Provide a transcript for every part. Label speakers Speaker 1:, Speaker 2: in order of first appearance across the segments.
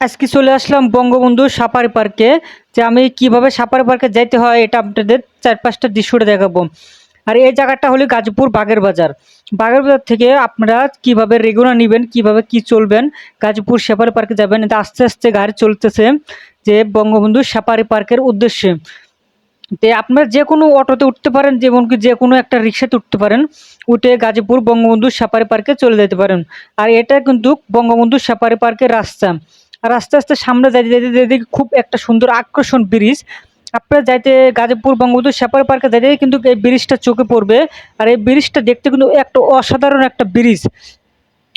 Speaker 1: আজকে চলে আসলাম বঙ্গবন্ধু সাফারি পার্কে, যে আমি কীভাবে সাফারি পার্কে যাইতে হয় এটা আপনাদের চার পাঁচটা দৃশ্যটা দেখাবো। আর এই জায়গাটা হলো গাজীপুর বাগের বাজার। বাগের বাজার থেকে আপনারা কীভাবে রেগুলার নেবেন, কীভাবে কি চলবেন, গাজীপুর সাফারি পার্কে যাবেন, এটা আস্তে আস্তে গাড়ি চলতেছে যে বঙ্গবন্ধু সাফারি পার্কের উদ্দেশ্যে। তে আপনারা যে কোনো অটোতে উঠতে পারেন যেমন কি যে কোনো একটা রিক্সাতে উঠতে পারেন, উঠে গাজীপুর বঙ্গবন্ধু সাফারি পার্কে চলে যেতে পারেন। আর এটা কিন্তু বঙ্গবন্ধু সাফারি পার্কের রাস্তা। আর আস্তে আস্তে সামনে যাইতে যাইতে যাইতে খুব একটা সুন্দর আকর্ষণ ব্রিজ। আপনারা যাইতে গাজীপুর বঙ্গবন্ধু শ্যাপার পার্কে যাইতে কিন্তু এই ব্রিজটা চোখে পড়বে। আর এই ব্রিজটা দেখতে কিন্তু একটা অসাধারণ একটা ব্রিজ।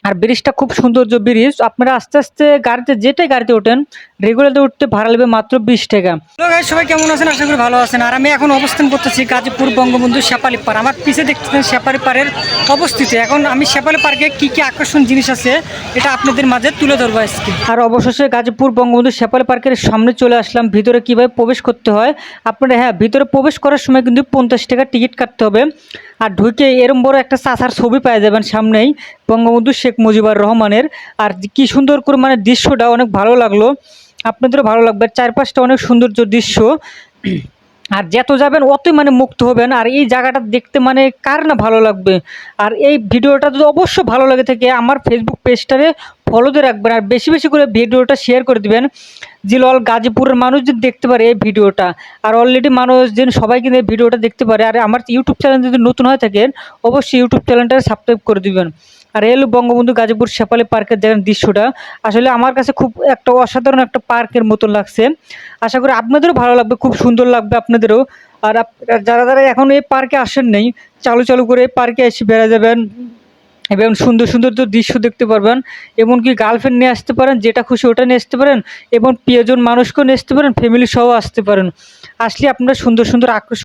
Speaker 1: আর ব্রিজটা খুব সৌন্দর্য ব্রিজ। আপনারা আস্তে আস্তে গাড়িতে যেটাই গাড়িতে ওঠেন রেগুলারতে উঠতে ভাড়া লাগবে মাত্র বিশ টাকা। গাইস সবাই কেমন আছেন? আশা করি ভালো আছেন। আর আমি এখন অবস্থান করতেছি গাজীপুর বঙ্গবন্ধু শেপালি পাড় আমার পিছে দেখতেছেন শেপালি পাড়ের অবস্থিতি। এখন আমি শেপালি পার্কে কি কি আকর্ষণ জিনিস আছে এটা আপনাদের মাঝে তুলে ধরবো আজকে। আর অবশেষে গাজীপুর বঙ্গবন্ধু শেপালি পার্কের সামনে চলে আসলাম। ভিতরে কীভাবে প্রবেশ করতে হয়? আপনারা হ্যাঁ ভিতরে প্রবেশ করার সময় কিন্তু পঞ্চাশ টাকা টিকিট কাটতে হবে। আর ঢুকে এরম বড় একটা চাষার ছবি পেয়ে যাবেন সামনেই। বঙ্গবন্ধু শেখ মুজিবুর রহমানের। আর কি সুন্দর করে মানে দৃশ্যটা অনেক ভালো লাগল। আপনাদেরও ভালো লাগবে। চারপাশটা অনেক সৌন্দর্য দৃশ্য। আর যত যাবেন অতই মানে মুক্ত হবেন। আর এই জায়গাটা দেখতে মানে কার না ভালো লাগবে? আর এই ভিডিওটা যদি অবশ্যই ভালো লাগে থাকে, আমার ফেসবুক পেজটারে ফলোতে রাখবেন আর বেশি বেশি করে ভিডিওটা শেয়ার করে দেবেন। দিবেন জিলল গাজীপুরের মানুষ যদি দেখতে পারে এই ভিডিওটা, আর অলরেডি মানুষ যেন সবাই কিন্তু এই ভিডিওটা দেখতে পারে, আর আমার ইউটিউব চ্যানেল যদি নতুন হয়ে থাকেন, অবশ্যই ইউটিউব চ্যানেলটা সাবস্ক্রাইব করে দিবেন। আর এলো বঙ্গবন্ধু গাজীপুর শেপালি পার্কের দেখেন দৃশ্যটা, আসলে আমার কাছে খুব একটা অসাধারণ একটা পার্কের মতো লাগছে। আশা করি আপনাদেরও ভালো লাগবে, খুব সুন্দর লাগবে আপনাদেরও। আর যারা যারা এখন এই পার্কে আসেন নেই, চালু চালু করে এই পার্কে এসে বেড়া যাবেন। এবং সুন্দর সুন্দর তো দৃশ্য দেখতে পারবেন, এমনকি গার্লফ্রেন্ড নিয়ে আসতে পারেন, যেটা খুশি ওটা নিয়ে আসতে পারেন, এবং প্রিয়জন মানুষকেও নিয়ে আসতে পারেন ফ্যামিলি সহ আসতে পারেন। আসলে আপনারা সুন্দর সুন্দর আকর্ষণ